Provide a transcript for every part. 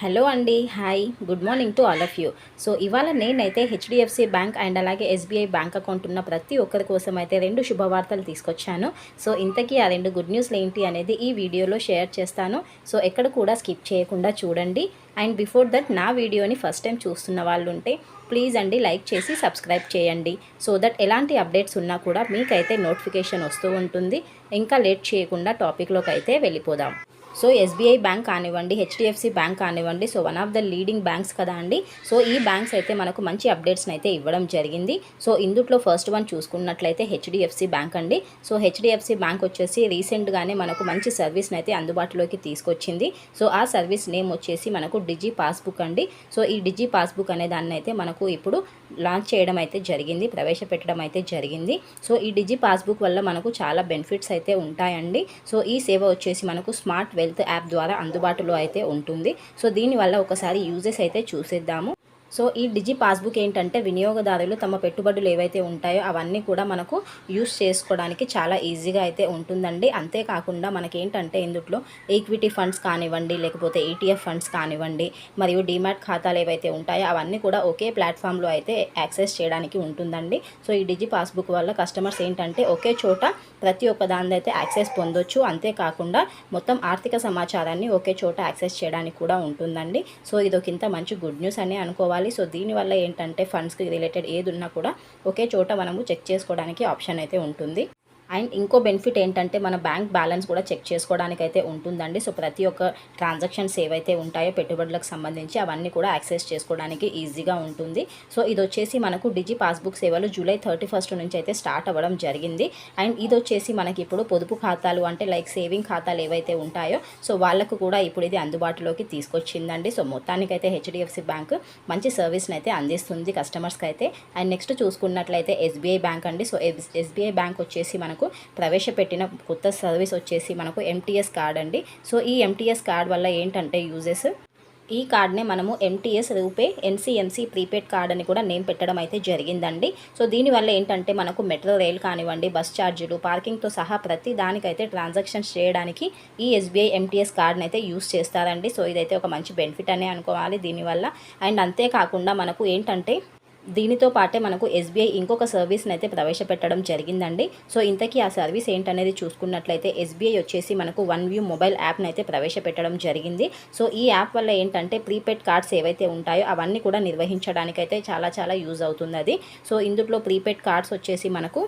Hello అండి hi good morning to all of you. So ఇవాళ నేనైతే హెచ్డిఎఫ్సి బ్యాంక్ అండ్ అలాగే ఎస్బీఐ బ్యాంక్ అకౌంట్ ఉన్న ప్రతి ఒక్కరి కోసం అయితే రెండు శుభవార్తలు తీసుకొచ్చాను. సో ఇంతకీ ఆ రెండు గుడ్ న్యూస్లు ఏంటి అనేది ఈ వీడియోలో షేర్ చేస్తాను. సో ఎక్కడ కూడా స్కిప్ చేయకుండా చూడండి. అండ్ బిఫోర్ దట్ నా వీడియోని ఫస్ట్ టైం చూస్తున్న వాళ్ళు ఉంటే ప్లీజ్ అండి లైక్ చేసి సబ్స్క్రైబ్ చేయండి. సో దట్ ఎలాంటి అప్డేట్స్ ఉన్నా కూడా మీకైతే నోటిఫికేషన్ వస్తూ ఉంటుంది. ఇంకా లేట్ చేయకుండా టాపిక్లోకి అయితే వెళ్ళిపోదాం. సో ఎస్బీఐ బ్యాంక్ కానివ్వండి హెచ్డిఎఫ్సి బ్యాంక్ కానివ్వండి so one of the leading banks కదా అండి. సో ఈ బ్యాంక్స్ అయితే మనకు మంచి అప్డేట్స్ని అయితే ఇవ్వడం జరిగింది. సో ఇందుట్లో ఫస్ట్ వన్ చూసుకున్నట్లయితే హెచ్డిఎఫ్సి బ్యాంక్ అండి. సో హెచ్డిఎఫ్సి బ్యాంక్ వచ్చేసి రీసెంట్గానే మనకు మంచి సర్వీస్ని అయితే అందుబాటులోకి తీసుకొచ్చింది. సో ఆ సర్వీస్ నేమ్ వచ్చేసి మనకు డిజీ పాస్బుక్ అండి. సో ఈ డిజీ పాస్బుక్ అనే దాన్ని అయితే మనకు ఇప్పుడు లాంచ్ చేయడం అయితే జరిగింది ప్రవేశపెట్టడం అయితే జరిగింది. సో ఈ డిజీ పాస్బుక్ వల్ల మనకు చాలా బెనిఫిట్స్ అయితే ఉంటాయండి. సో ఈ సేవ వచ్చేసి మనకు స్మార్ట్ హెల్త్ యాప్ ద్వారా అందుబాటులో అయితే ఉంటుంది. సో దీనివల్ల ఒకసారి యూజెస్ అయితే చూసేద్దాము. సో ఈ డిజి పాస్బుక్ ఏంటంటే వినియోగదారులు తమ పెట్టుబడులు ఏవైతే ఉంటాయో అవన్నీ కూడా మనకు యూస్ చేసుకోవడానికి చాలా ఈజీగా అయితే ఉంటుందండి. అంతేకాకుండా మనకేంటంటే ఇందుట్లో ఈక్విటీ ఫండ్స్ కానివ్వండి లేకపోతే ఈటీఎఫ్ ఫండ్స్ కానివ్వండి మరియు డిమాట్ ఖాతాలు ఏవైతే ఉంటాయో అవన్నీ కూడా ఒకే ప్లాట్ఫామ్లో అయితే యాక్సెస్ చేయడానికి ఉంటుందండి. సో ఈ డిజి పాస్బుక్ వల్ల కస్టమర్స్ ఏంటంటే ఒకే చోట ప్రతి ఒక్క దాని అయితే యాక్సెస్ పొందొచ్చు. అంతేకాకుండా మొత్తం ఆర్థిక సమాచారాన్ని ఒకే చోట యాక్సెస్ చేయడానికి కూడా ఉంటుందండి. సో ఇది ఒక ఇంత మంచి గుడ్ న్యూస్ అని అనుకోవాలి. సో దీనివల్ల ఏంటంటే ఫండ్స్కి రిలేటెడ్ ఏది ఉన్నా కూడా ఒకే చోట మనము చెక్ చేసుకోవడానికి ఆప్షన్ అయితే ఉంటుంది. అండ్ ఇంకో బెనిఫిట్ ఏంటంటే మన బ్యాంక్ బ్యాలెన్స్ కూడా చెక్ చేసుకోవడానికి అయితే ఉంటుందండి. సో ప్రతి ఒక్క ట్రాన్సాక్షన్స్ ఏవైతే ఉంటాయో పెట్టుబడులకు సంబంధించి అవన్నీ కూడా యాక్సెస్ చేసుకోవడానికి ఈజీగా ఉంటుంది. సో ఇది వచ్చేసి మనకు డిజి పాస్బుక్ సేవలు జూలై థర్టీ ఫస్ట్ నుంచి అయితే స్టార్ట్ అవ్వడం జరిగింది. అండ్ ఇది వచ్చేసి మనకి ఇప్పుడు పొదుపు ఖాతాలు అంటే లైక్ సేవింగ్ ఖాతాలు ఏవైతే ఉంటాయో సో వాళ్ళకు కూడా ఇప్పుడు ఇది అందుబాటులోకి తీసుకొచ్చిందండి. సో మొత్తానికైతే హెచ్డిఎఫ్సి బ్యాంక్ మంచి సర్వీస్ని అయితే అందిస్తుంది కస్టమర్స్కి అయితే అండ్ నెక్స్ట్ చూసుకున్నట్లయితే ఎస్బీఐ బ్యాంక్ అండి. సో ఎస్బీఐ బ్యాంక్ వచ్చేసి మనకు ప్రవేశపెట్టిన కొత్త సర్వీస్ వచ్చేసి మనకు ఎంటీఎస్ కార్డ్ అండి. సో ఈ ఎంటీఎస్ కార్డ్ వల్ల ఏంటంటే యూజెస్ ఈ కార్డ్నే మనము MTS RuPay NCMC prepaid card అని కూడా నేమ్ పెట్టడం అయితే జరిగిందండి. సో దీనివల్ల ఏంటంటే మనకు మెట్రో రైల్ కానివ్వండి బస్ ఛార్జీలు పార్కింగ్తో సహా ప్రతి దానికైతే ట్రాన్సాక్షన్స్ చేయడానికి ఈ ఎస్బీఐ ఎంటీఎస్ కార్డ్ని అయితే యూస్ చేస్తారండి. సో ఇదైతే ఒక మంచి బెనిఫిట్ అనే అనుకోవాలి దీనివల్ల. అండ్ అంతేకాకుండా మనకు ఏంటంటే దీనితో పాటే మనకు ఎస్బీఐ ఇంకొక సర్వీస్ని అయితే ప్రవేశపెట్టడం జరిగిందండి. సో ఇంతకీ ఆ సర్వీస్ ఏంటనేది చూసుకున్నట్లయితే ఎస్బీఐ వచ్చేసి మనకు వన్ వ్యూ మొబైల్ యాప్ని అయితే ప్రవేశపెట్టడం జరిగింది. సో ఈ యాప్ వల్ల ఏంటంటే ప్రీపెయిడ్ కార్డ్స్ ఏవైతే ఉంటాయో అవన్నీ కూడా నిర్వహించడానికైతే చాలా చాలా యూజ్ అవుతుంది అది సో ఇందులో ప్రీపెయిడ్ కార్డ్స్ వచ్చేసి మనకు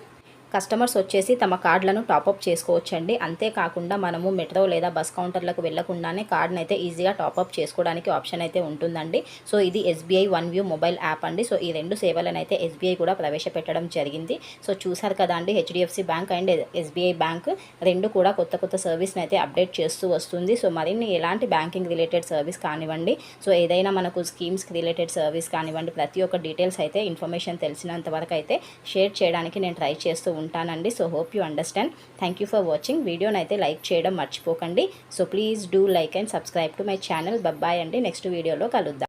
కస్టమర్స్ వచ్చేసి తమ కార్డులను టాపప్ చేసుకోవచ్చండి. అంతేకాకుండా మనము మెట్రో లేదా బస్ కౌంటర్లకు వెళ్ళకుండానే కార్డును అయితే ఈజీగా టాపప్ చేసుకోవడానికి ఆప్షన్ అయితే ఉంటుందండి. సో ఇది SBI one view mobile app అండి. సో ఈ రెండు సేవలను అయితే ఎస్బీఐ కూడా ప్రవేశపెట్టడం జరిగింది. సో చూసారు కదా అండి HDFC bank and SBI bank రెండు కూడా కొత్త కొత్త సర్వీస్ని అయితే అప్డేట్ చేస్తూ వస్తుంది. సో మరిన్ని ఎలాంటి బ్యాంకింగ్ రిలేటెడ్ సర్వీస్ కానివ్వండి సో ఏదైనా మనకు స్కీమ్స్కి రిలేటెడ్ సర్వీస్ కానివ్వండి ప్రతి ఒక్క డీటెయిల్స్ అయితే ఇన్ఫర్మేషన్ తెలిసినంత వరకు అయితే షేర్ చేయడానికి నేను ట్రై చేస్తూ ఉంటానండి. So hope you understand thank you for watching వీడియోని అయితే లైక్ చేయడం మర్చిపోకండి. So please do like and subscribe to my channel Babbai అండి. నెక్స్ట్ వీడియోలో కలుద్దాం.